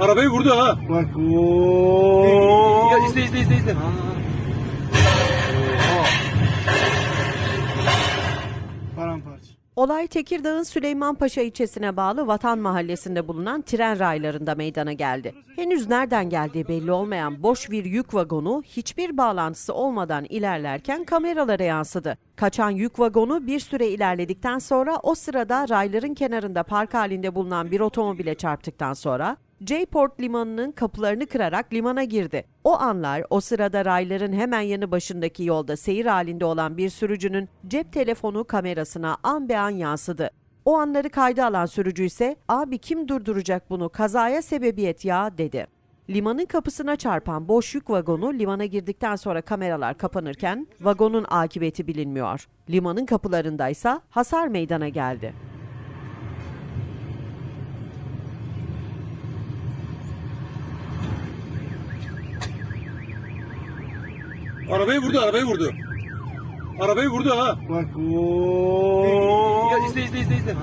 Arabayı vurdu ha. Bak ooo. Ya izle izle izle izle. Paramparça. Olay Tekirdağ'ın Süleymanpaşa ilçesine bağlı Vatan Mahallesi'nde bulunan tren raylarında meydana geldi. Henüz nereden geldiği belli olmayan boş bir yük vagonu hiçbir bağlantısı olmadan ilerlerken kameralara yansıdı. Kaçan yük vagonu bir süre ilerledikten sonra o sırada rayların kenarında park halinde bulunan bir otomobile çarptıktan sonra J-Port limanının kapılarını kırarak limana girdi. O anlar o sırada rayların hemen yanı başındaki yolda seyir halinde olan bir sürücünün cep telefonu kamerasına an be an yansıdı. O anları kayda alan sürücü ise abi kim durduracak bunu kazaya sebebiyet ya dedi. Limanın kapısına çarpan boş yük vagonu limana girdikten sonra kameralar kapanırken vagonun akıbeti bilinmiyor. Limanın kapılarındaysa hasar meydana geldi. Arabayı vurdu arabayı vurdu. Arabayı vurdu ha. Bak. Ya izle izle izle izle.